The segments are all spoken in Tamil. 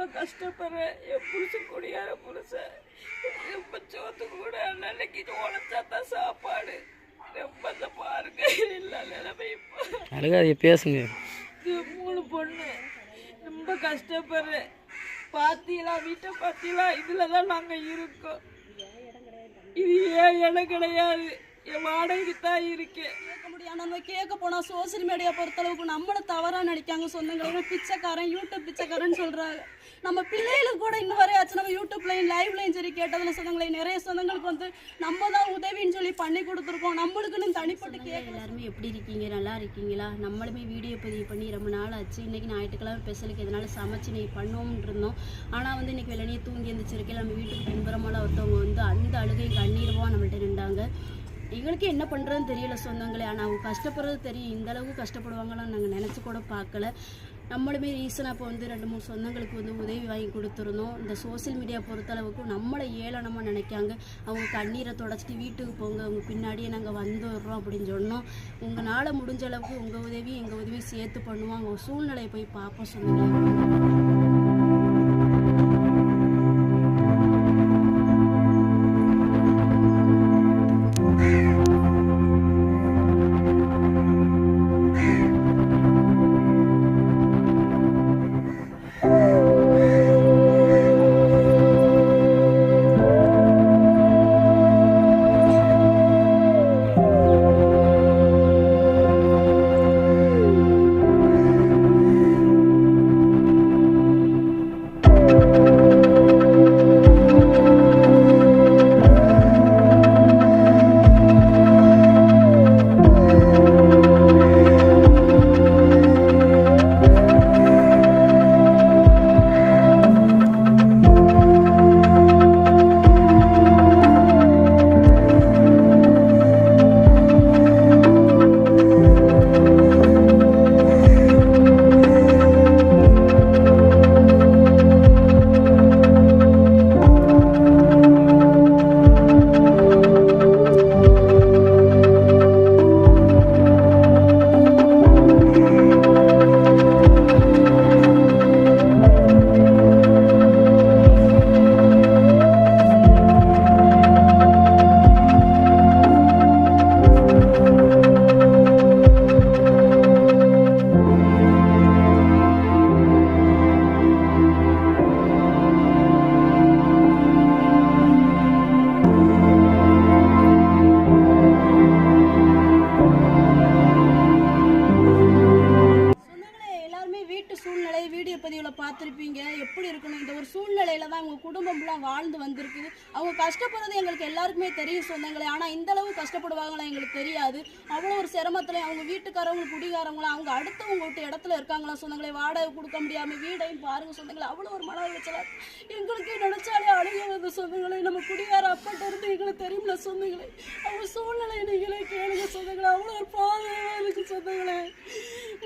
ரொம்ப கஷ்டப்படுறேன். என் புருஷன் குடியார புருஷன். ரொம்ப சோத்து கூட அன்னைக்கு உழைச்சா தான் சாப்பாடு. ரொம்ப பாருங்க இல்லை நிலைமை இப்போ. அழுகாதீங்க பேசுங்க. இது மூணு பொண்ணு. ரொம்ப கஷ்டப்படுறேன். பாத்தீங்களா வீட்டை பாத்தீங்களா இதுல தான் நாங்க இருக்கோம். இது ஏன் இடம் கிடையாது? என் வாடகைக்கு தான் இருக்கேன். முடியும் நம்ம கேட்க போனால் சோசியல் மீடியா பொறுத்தளவுக்கு நம்மளை தவறாக நினைக்காங்க சொந்தங்களை. பிச்சைக்காரன் யூடியூப் பிச்சைக்காரன் சொல்கிறாங்க நம்ம பிள்ளைகளுக்கு கூட இன்னும் வரையாச்சு நம்ம யூடியூப்லையும் லைவ்லையும் சரி கேட்டதில் சொந்தங்களை நிறைய சொந்தங்களுக்கு வந்து நம்ம தான் உதவின்னு சொல்லி பண்ணி கொடுத்துருக்கோம். நம்மளுக்குன்னு தனிப்பட்டு கேட்க எல்லாருமே எப்படி இருக்கீங்க? நல்லா இருக்கீங்களா? நம்மளுமே வீடியோ பதிவு பண்ணி ரொம்ப நாள் ஆச்சு. இன்னைக்கு ஞாயிற்றுக்கிழமை ஸ்பெஷலுக்கு எதனால சமைச்சு நீ பண்ணோம்னு இருந்தோம். ஆனால் வந்து இன்னைக்கு வெள்ளனையே தூங்கி எழுந்திரிச்சிருக்கேன் நம்ம வீட்டுக்கு பின்புறமால ஒருத்தவங்க வந்து அந்த அழுகை கண்ணீரமா நம்மள்ட்ட நின்றாங்க. எங்களுக்கு என்ன பண்ணுறதுன்னு தெரியல சொந்தங்களே. ஆனால் அவங்க கஷ்டப்படுறது தெரியும். இந்த அளவுக்கு கஷ்டப்படுவாங்களான்னு நாங்கள் நினச்சி கூட பார்க்கல. நம்மளுமே ரீசனாக இப்போ வந்து ரெண்டு மூணு சொந்தங்களுக்கு வந்து உதவி வாங்கி கொடுத்துருந்தோம். இந்த சோஷியல் மீடியா பொறுத்தளவுக்கு நம்மளை ஏளனமாக நினைக்காங்க. அவங்க கண்ணீரை தொடச்சிட்டு வீட்டுக்கு போங்க. அவங்க பின்னாடியே நாங்கள் வந்துடுறோம் அப்படின்னு சொன்னோம். உங்களால் முடிஞ்ச அளவுக்கு உங்கள் உதவி எங்கள் உதவி சேர்த்து பண்ணுவோம். அவங்க சூழ்நிலையை போய் பார்ப்போம் சொன்னாங்க பார்த்துருப்பீங்க. எப்படி இருக்கணும்? இந்த ஒரு சூழ்நிலையில தான் அவங்க குடும்பம்லாம் வாழ்ந்து வந்திருக்கு. அவங்க கஷ்டப்படுறது எங்களுக்கு எல்லாருக்குமே தெரியும் சொந்தங்களே. ஆனால் இந்த அளவு கஷ்டப்படுவாங்களா எங்களுக்கு தெரியாது. அவ்வளோ ஒரு சிரமத்தில் அவங்க வீட்டுக்காரவங்க குடிகாரவங்களாம் அவங்க அடுத்தவங்க விட்டு இடத்துல இருக்காங்களா சொந்தங்களே? வாடகை கொடுக்க முடியாமல் வீடையும் பாருங்க சொந்தங்களே. அவ்வளோ ஒரு மன உளைச்சலா எங்களுக்கே நினைச்சாலே அழுக வந்து சொந்தங்களே. நம்ம குடிகார அப்பட்ட இருந்து எங்களுக்கு தெரியும்ல சொந்தங்களே. அவங்க சூழ்நிலை நீங்களே கேளுங்க சொந்தங்களே. அவ்வளோ ஒரு பாதையாக இருக்கு சொந்தங்களே.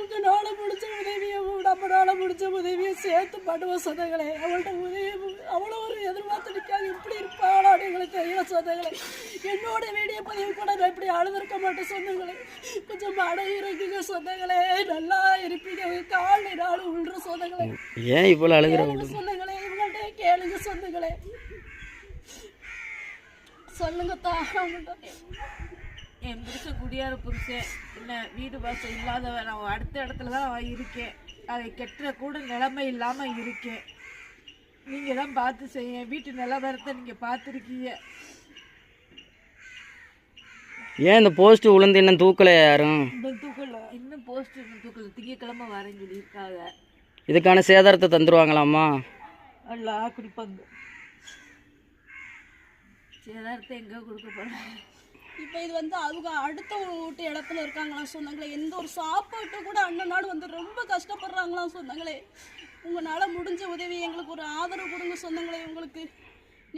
உங்கள் நாளை முடிச்ச உதவியை நம்ம நாளை முடிச்ச உதவியை சேர்த்து பண்ணுவோம் சொந்தங்களே அவள்கிட்ட உதவி அவ்வளோ ஒரு எதிர்பார்த்து நிற்காங்க இப்படி இருப்பாளான்னு எங்களுக்கு தெரியல சொந்தங்களே என்னோட வீடியோ பதிவு கூட நான் இப்படி அழுதுருக்க மாட்டேன் சொந்தங்களே கொஞ்சம் மன இருக்குங்க சொந்தங்களே நல்லா இருப்பீங்க. கால் நாளும் விழுற சொந்தங்களே ஏன் இவ்வளோ அழுகிற சொந்தங்களே இவங்கள்ட்ட கேளுங்க சொந்தங்களே சொல்லுங்க அவங்கள்ட்ட. என் புருஷன் குடியார புருஷன் என்ன வீடு வாசல் இல்லாதவன். நான் அடுத்த இடத்துல தான் அவன் இருக்கேன். அதை கெட்டுற கூட நிலைமை இல்லாமல் இருக்கேன் நீங்கள் தான் பார்த்து செய்ய வீட்டு நிலவரத்தை நீங்கள் பார்த்துருக்கீங்க. ஏன் இந்த போஸ்ட் விழுந்து என்ன தூக்கலை யாரும்? இன்னும் தூக்கல இன்னும் போஸ்ட் இன்னும் தூக்கல. திங்கக்கிழமை வரேன்னு சொல்லியிருக்காங்க. இதுக்கான சேதாரத்தை தந்துருவாங்களாம்மா? அல்லா குடிப்பாங்க. சேதாரத்தை எங்கே கொடுக்க போகிறாங்க இப்போ இது வந்து அவங்க அடுத்த வீட்டு இடத்துல இருக்காங்களாம் சொன்னாங்களே. எந்த ஒரு சாப்பாட்டு கூட அண்ணன் நாடு வந்து ரொம்ப கஷ்டப்படுறாங்களாம் சொன்னாங்களே. உங்களால் முடிஞ்ச உதவி எங்களுக்கு ஒரு ஆதரவு கொடுங்க சொந்தங்களே உங்களுக்கு.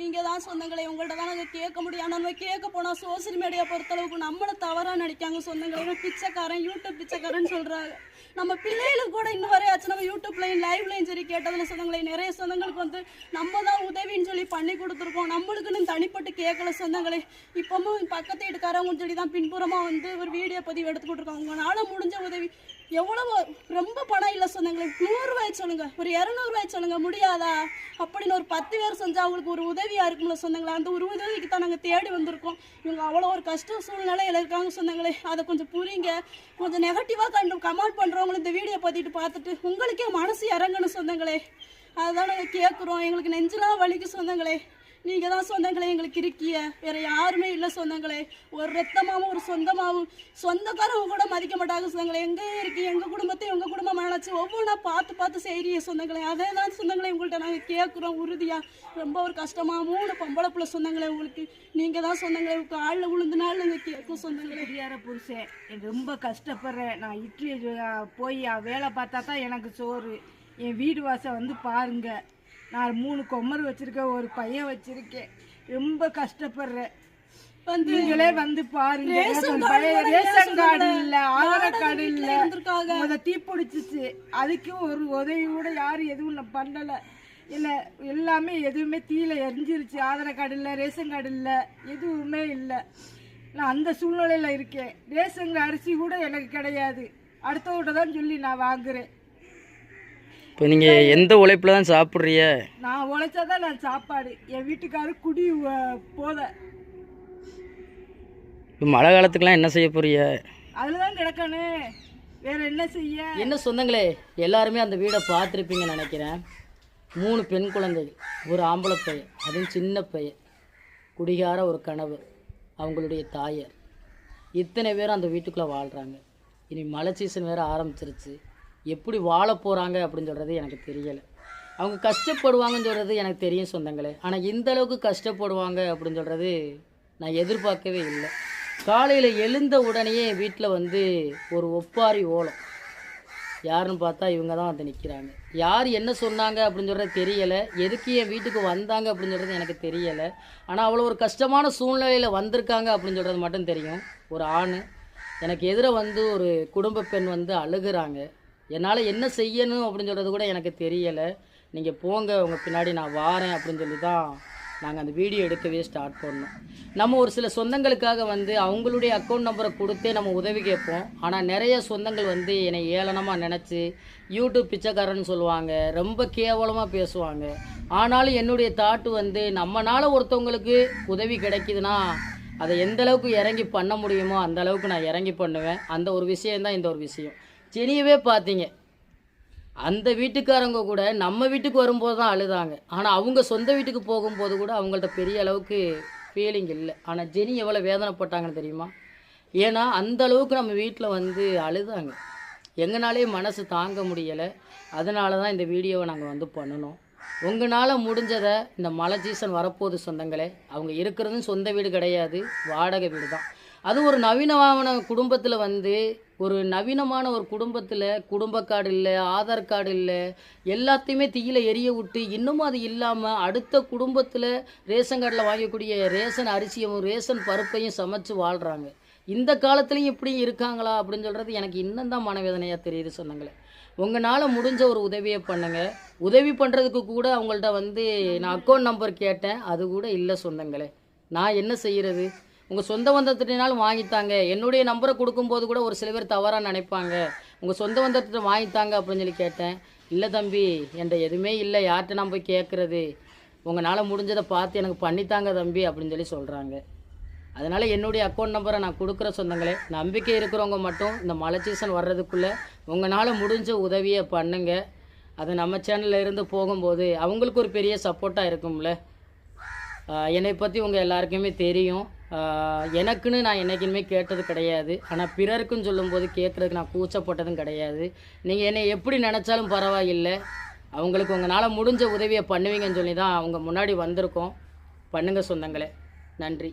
நீங்கள் தான் சொந்தங்களே உங்கள்ட்ட தான் நாங்கள் கேட்க முடியும். ஆனால் நம்ம கேட்க போனால் சோசியல் மீடியா பொறுத்தளவுக்கு நம்மளை தவறாக நினைக்காங்க சொந்தங்களே பிச்சைக்காரன் யூடியூப் பிச்சைக்காரன் சொல்கிறாங்க நம்ம பிள்ளைகளுக்கு கூட இன்னும் வரையாச்சும் நம்ம யூடியூப்லையும் லைவ்லையும் சரி கேட்டதில் சொந்தங்களையும் நிறைய சொந்தங்களுக்கு வந்து நம்ம தான் உதவின்னு சொல்லி பண்ணி கொடுத்துருக்கோம். நம்மளுக்குன்னு தனிப்பட்டு கேட்கல சொந்தங்களே. இப்போவும் பக்கத்து வீட்டுக்காரவங்கன்னு சொல்லி தான் பின்புறமாக வந்து ஒரு வீடியோ பதிவு எடுத்துக்கிட்டு இருக்கோம் உங்களால் முடிஞ்ச உதவி. எவ்வளவு ரொம்ப பணம் இல்லை சொந்தங்களே. நூறு சொல்லுங்க. ஒரு இரநூறுவாய் சொல்லுங்க. முடியாதா? அப்படின்னு ஒரு பத்து பேர் செஞ்சா அவங்களுக்கு ஒரு உதவியா இருக்கும்ல சொந்தங்களே? அந்த ஒரு உதவிக்கு தான் நாங்கள் தேடி வந்திருக்கோம். இவங்க அவ்வளோ ஒரு கஷ்ட சூழ்நிலையில் இருக்காங்க சொந்தங்களே. அதை கொஞ்சம் புரியுங்க. கொஞ்சம் நெகட்டிவாக கண்டு கமெண்ட் பண்ணுறவங்களும் இந்த வீடியோ பார்த்துட்டு பார்த்துட்டு உங்களுக்கே மனசு இறங்கணும் சொந்தங்களே. அதுதான் நாங்கள் கேட்குறோம் எங்களுக்கு நெஞ்செல்லாம் வலிக்கு சொந்தங்களே. நீங்கள் தான் சொந்தங்களே எங்களுக்கு இருக்கிய வேற யாருமே இல்லை சொந்தங்களே. ஒரு ரத்தமாகவும் ஒரு சொந்தமாகவும் சொந்தக்காரவங்க கூட மதிக்க மாட்டாங்க சொந்தங்களே. எங்கே இருக்கு? எங்கள் குடும்பத்தையும் உங்கள் குடும்பம் நினச்சி ஒவ்வொன்றா பார்த்து பார்த்து செய்கிறிய சொந்தங்களே. அதே தான் சொந்தங்களே உங்கள்கிட்ட நாங்கள் கேட்குறோம் உறுதியாக ரொம்ப ஒரு கஷ்டமாக மூணு பொம்பளை பிள்ளை சொந்தங்களே உங்களுக்கு. நீங்கள் தான் சொந்தங்களே. காலில் விழுந்துனாலும் நாங்கள் கேட்கும் சொந்தங்களே. குடியார புருஷன் எனக்கு ரொம்ப கஷ்டப்படுறேன் நான் இட்லி போய் வேலை பார்த்தா தான் எனக்கு சோறு. என் வீடு வாசல் வந்து பாருங்கள் நான் மூணு கொம்மர் வச்சிருக்கேன் ஒரு பையன் வச்சிருக்கேன். ரொம்ப கஷ்டப்படுறேன் நீங்களே வந்து பாருங்க. ரேஷன் கார்டு இல்ல ஆதார் கார்டு இல்ல. இருந்திருக்காங்க. முத தீ பிடிச்சிச்சு. அதுக்கு ஒரு உதவி கூட யாரும் எதுவும் பண்ணல. இல்ல எல்லாமே எதுவுமே தீயில எரிஞ்சிருச்சு. ஆதார் கார்டு இல்ல ரேஷன் கார்டு இல்ல எதுவுமே இல்ல. நான் அந்த சூழ்நிலையில இருக்கேன். ரேஷன் அரிசி கூட எனக்கு கிடையாது. அடுத்தவங்கிட்ட தான் சொல்லி நான் வாங்குறேன். இப்போ நீங்கள் எந்த உழைப்பில் தான் சாப்பிட்றிய நான் உழைச்சாதான் நான் சாப்பாடு. என் வீட்டுக்காரர் குடி போத இப்போ மழை காலத்துக்கெலாம் என்ன செய்ய போறிய அதுல தான் கிடக்கணும் வேற என்ன செய்ய? என்ன சொந்தங்களே எல்லாருமே அந்த வீடை பார்த்துருப்பீங்கன்னு நினைக்கிறேன். மூணு பெண் குழந்தைகள் ஒரு ஆம்பளை பையன் அதுவும் சின்ன பையன் குடிகார ஒரு கனவு அவங்களுடைய தாயார். இத்தனை பேர் அந்த வீட்டுக்குள்ளே வாழ்கிறாங்க இனி மழை சீசன் வேறு ஆரம்பிச்சிருச்சு. எப்படி வாழ போகிறாங்க அப்படின்னு சொல்கிறது எனக்கு தெரியலை. அவங்க கஷ்டப்படுவாங்கன்னு சொல்கிறது எனக்கு தெரியும் சொந்தங்களே. ஆனால் இந்த அளவுக்கு கஷ்டப்படுவாங்க அப்படின்னு சொல்கிறது நான் எதிர்பார்க்கவே இல்லை. காலையில் எழுந்த உடனேயே வீட்டில் வந்து ஒரு ஒப்பாரி ஓலம். யாருன்னு பார்த்தா இவங்க தான் வந்து நிற்கிறாங்க யார் என்ன சொன்னாங்க அப்படின்னு சொல்கிறது தெரியலை. எதுக்கு என் வீட்டுக்கு வந்தாங்க அப்படின்னு சொல்கிறது எனக்கு தெரியலை. ஆனால் அவ்வளோ ஒரு கஷ்டமான சூழ்நிலையில் வந்திருக்காங்க அப்படின்னு சொல்கிறது மட்டும் தெரியும். ஒரு ஆண். எனக்கு எதிர வந்து ஒரு குடும்ப பெண் வந்து அழுகுறாங்க. என்னால் என்ன செய்யணும் அப்படின்னு சொல்கிறது கூட எனக்கு தெரியலை. நீங்கள் போங்க உங்கள் பின்னாடி நான் வாரேன் அப்படின்னு சொல்லி தான் நாங்கள் அந்த வீடியோ எடுக்கவே ஸ்டார்ட் பண்ணோம். நம்ம ஒரு சில சொந்தங்களுக்காக வந்து அவங்களுடைய அக்கௌண்ட் நம்பரை கொடுத்தே நம்ம உதவி கேட்போம். ஆனால் நிறைய சொந்தங்கள் வந்து என்னை ஏளனமாக நினச்சி யூடியூப் பிச்சைக்காரன்னு சொல்லுவாங்க ரொம்ப கேவலமாக பேசுவாங்க. ஆனாலும் என்னுடைய தாட்டு வந்து நம்மனால் ஒருத்தவங்களுக்கு உதவி கிடைக்குதுன்னா அதை எந்த அளவுக்கு இறங்கி பண்ண முடியுமோ அந்த அளவுக்கு நான் இறங்கி பண்ணுவேன். அந்த ஒரு விஷயம்தான் இந்த ஒரு விஷயம். செனியவே பார்த்தீங்க அந்த வீட்டுக்காரங்க கூட நம்ம வீட்டுக்கு வரும்போது தான் அழுதாங்க. ஆனால் அவங்க சொந்த வீட்டுக்கு போகும்போது கூட அவங்கள்ட்ட பெரிய அளவுக்கு ஃபீலிங் இல்லை. ஆனால் ஜெனி எவ்வளோ வேதனைப்பட்டாங்கன்னு தெரியுமா? ஏன்னா அந்த அளவுக்கு நம்ம வீட்டில் வந்து அழுதாங்க. எங்கனாலே மனசு தாங்க முடியலை. அதனால தான் இந்த வீடியோவை நாங்கள் வந்து பண்ணணும். உங்களால் முடிஞ்சதை இந்த மழை சீசன் வரப்போகுது சொந்தங்களே. அவங்க இருக்கிறதும் சொந்த வீடு கிடையாது. வாடகை வீடு தான் அது ஒரு நவீனமான குடும்பத்தில் வந்து ஒரு நவீனமான ஒரு குடும்பத்தில் குடும்ப கார்டு இல்லை ஆதார் கார்டு இல்லை எல்லாத்தையுமே தீயில எரிய விட்டு இன்னமும் அது இல்லாமல் அடுத்த குடும்பத்தில் ரேஷன் கார்டில் வாங்கக்கூடிய ரேஷன் அரிசியும் ரேஷன் பருப்பையும் சமைச்சு வாழ்கிறாங்க இந்த காலத்துலேயும் இப்படி இருக்காங்களா அப்படின்னு சொல்கிறது எனக்கு இன்னும் தான் மனவேதனையாக தெரியுது சொன்னாங்களே உங்களால் முடிஞ்ச ஒரு உதவியை பண்ணுங்க. உதவி பண்ணுறதுக்கு கூட அவங்கள்ட்ட வந்து நான் அக்கௌண்ட் நம்பர் கேட்டேன். அது கூட இல்லை சொந்தங்களே. நான் என்ன செய்கிறது உங்கள் சொந்த பந்தத்தினாலும் வாங்கித்தாங்க. என்னுடைய நம்பரை கொடுக்கும்போது கூட ஒரு சில பேர் தவறாக நினைப்பாங்க. உங்கள் சொந்த பந்தத்திட்ட வாங்கித்தாங்க அப்படின்னு சொல்லி கேட்டேன். இல்லை தம்பி என்கிட்ட எதுவுமே இல்லை. யார்கிட்ட நான் போய் கேட்குறது உங்களால் முடிஞ்சதை பார்த்து எனக்கு பண்ணித்தாங்க தம்பி அப்படின்னு சொல்லி சொல்கிறாங்க அதனால் என்னுடைய அக்கௌண்ட் நம்பரை நான் கொடுக்குற சொந்தங்களே நம்பிக்கை இருக்கிறவங்க மட்டும் இந்த மழை சீசன் வர்றதுக்குள்ளே உங்களால் முடிஞ்ச உதவியை பண்ணுங்க. அது நம்ம சேனலில் இருந்து போகும்போது அவங்களுக்கு ஒரு பெரிய சப்போர்ட்டாக இருக்கும்ல. என்னை பற்றி உங்கள் எல்லாருக்குமே தெரியும். எனக்குன்னு நான் என்றைக்குமே கேட்டது கிடையாது. ஆனால் பிறருக்குன்னு சொல்லும்போது கேட்குறதுக்கு நான் கூச்சப்பட்டதும் கிடையாது. நீங்கள் என்னை எப்படி நினச்சாலும் பரவாயில்லை. அவங்களுக்கு உங்களால் முடிஞ்ச உதவியை பண்ணுவீங்கன்னு சொல்லி தான் அவங்க முன்னாடி வந்திருக்கோம். பண்ணுங்கள் சொந்தங்களே. நன்றி.